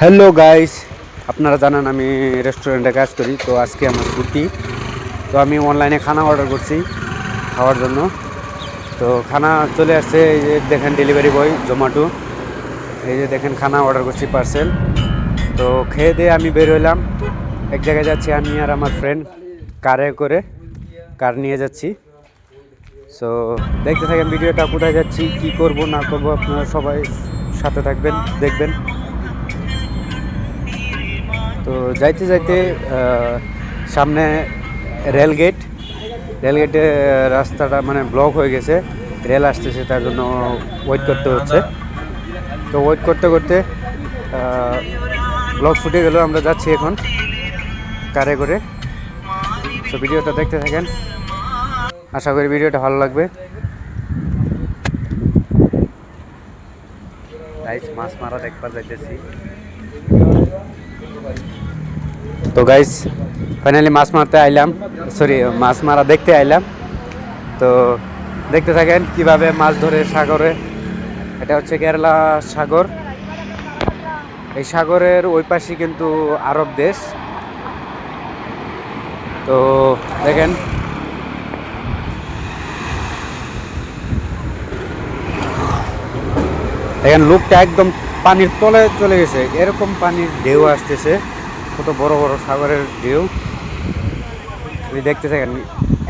Hello guys আপনারা জানেন আমি রেস্টুরেন্টে কাজ করি, তো আজকে আমার ছুটি। তো আমি অনলাইনে খানা অর্ডার করছি খাওয়ার জন্য। তো খানা চলে আসছে, এই যে দেখেন ডেলিভারি বয় জোম্যাটো এই যে দেখেন খানা অর্ডার করছি পার্সেল তো খেয়ে দিয়ে আমি বের হইলাম। এক জায়গায় যাচ্ছি আমি আর আমার ফ্রেন্ড কারে করে কার নিয়ে যাচ্ছি। সো দেখতে থাকেন ভিডিওটা, কোথায় যাচ্ছি, কি করব, না করব, আপনারা সবাই সাথে থাকবেন, দেখবেন। তো যাইতে যাইতে সামনে রেলগেট রেলগেটে রাস্তাটা মানে ব্লক হয়ে গেছে, রেল আসতেছে, তার জন্য ওয়েট করতে হচ্ছে। তো ওয়েট করতে করতে ব্লক ফুটে গেল, আমরা যাচ্ছি এখন কারে করে তো ভিডিওটা দেখতে থাকেন। আশা করি ভিডিওটা ভালো লাগবে। মাছ মারা দেখবার যাইতেছি। তো গাইস ফাইনালি মাছ মারতে আইলাম। সরি মাছ মারা দেখতে আইলাম। তো দেখতে থাকেন কীভাবে মাছ ধরে সাগরে। এটা হচ্ছে কেরালা সাগর। এই সাগরের ওই পাশে কিন্তু আরব দেশ। তো দেখেন দেখেন, লোকটা একদম পানির তলে চলে গেছে। এরকম পানির ঢেউ আসতেছে, কত বড় বড় সাগরের ঢেউ। আপনি দেখতে থাকেন,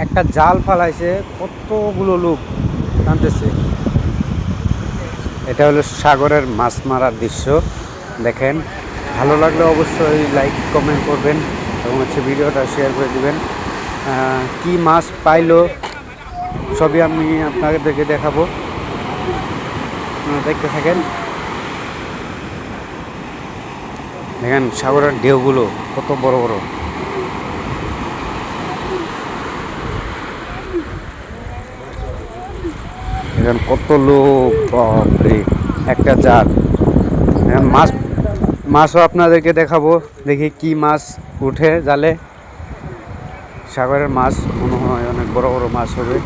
একটা জাল ফালাইছে, কতগুলো লোক টানতেছে এটা হলো সাগরের মাছ মারার দৃশ্য। দেখেন, ভালো লাগলে অবশ্যই লাইক কমেন্ট করবেন এবং হচ্ছে ভিডিওটা শেয়ার করে দেবেন। কি মাছ পাইলো, সবই আমি আপনাদেরকে দেখাবো। আপনারা দেখতে থাকেন। দেখেন সাগরের ঢেউগুলো কত বড় বড়। দেখেন কত লোক একটা জাল মাছ, মাছও আপনাদেরকে দেখাবো। দেখি কি মাছ উঠে জালে। সাগরের মাছ মনে হয় অনেক বড় বড় মাছ হবে।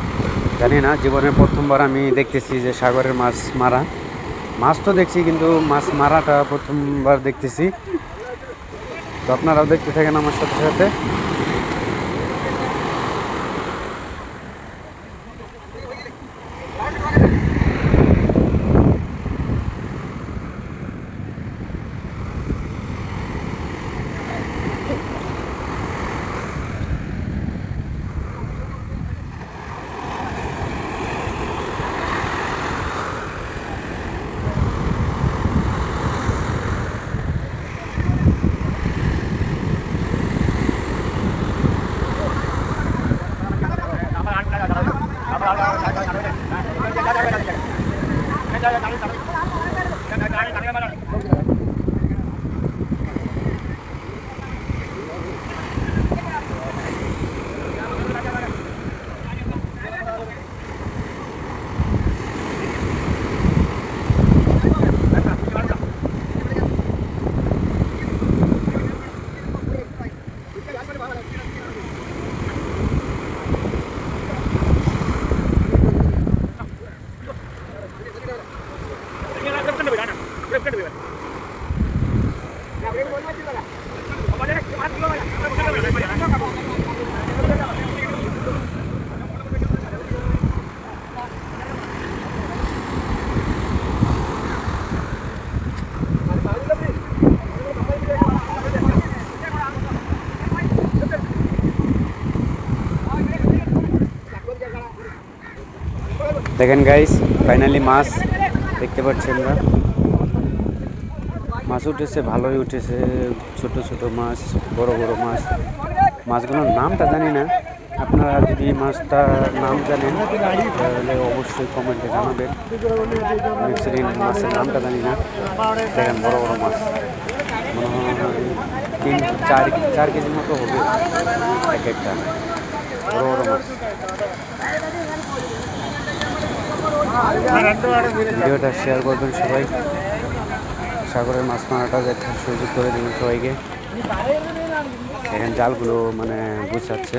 জানি না, জীবনে প্রথমবার আমি দেখতেছি যে সাগরের মাছ মারা। মাছ তো দেখছি কিন্তু মাছ মারাটা প্রথমবার দেখতেছি। তো আপনারাও দেখতে থাকেন আমার সাথে সাথে। দেখেন গাইস ফাইনালি মাছ দেখতে পাচ্ছেন না মাছ উঠেছে, ভালোই উঠেছে, ছোট ছোট মাছ, বড় বড় মাছ। মাছগুলোর নামটা জানি না। আপনারা যদি মাছটার নাম জানেন, তাহলে অবশ্যই কমেন্টে জানাবেন। মিক্সির মাছের নামটা জানি না। দেখেন, বড় বড় মাছ। মনে হয় তিন, চার চার কেজি মতো হবে এক একটা। বড় বড় মাছ। ভিডিওটা শেয়ার করবেন সবাই। সাগরের মাছ মারাটা দেখার সুযোগ করে দেবেন সবাইকে। এখানে জালগুলো মানে গুছাচ্ছে।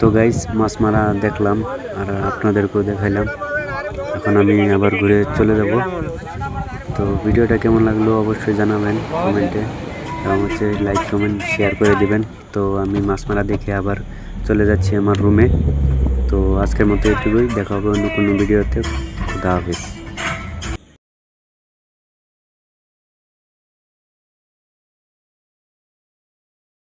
তো গাইস মাছ মারা দেখলাম আর আপনাদেরকেও দেখাইলাম। এখন আমি আবার ঘুরে চলে যাব। তো ভিডিওটা কেমন লাগল অবশ্যই জানাবেন কমেন্টে এবং হচ্ছে লাইক কমেন্ট শেয়ার করে দিবেন। তো আমি মাছ মারা দেখে আবার চলে যাচ্ছি আমার রুমে তো আজকের মতো এটুকুই। দেখা হবে অন্য কোনো ভিডিওতে। খুদা হাফিজ।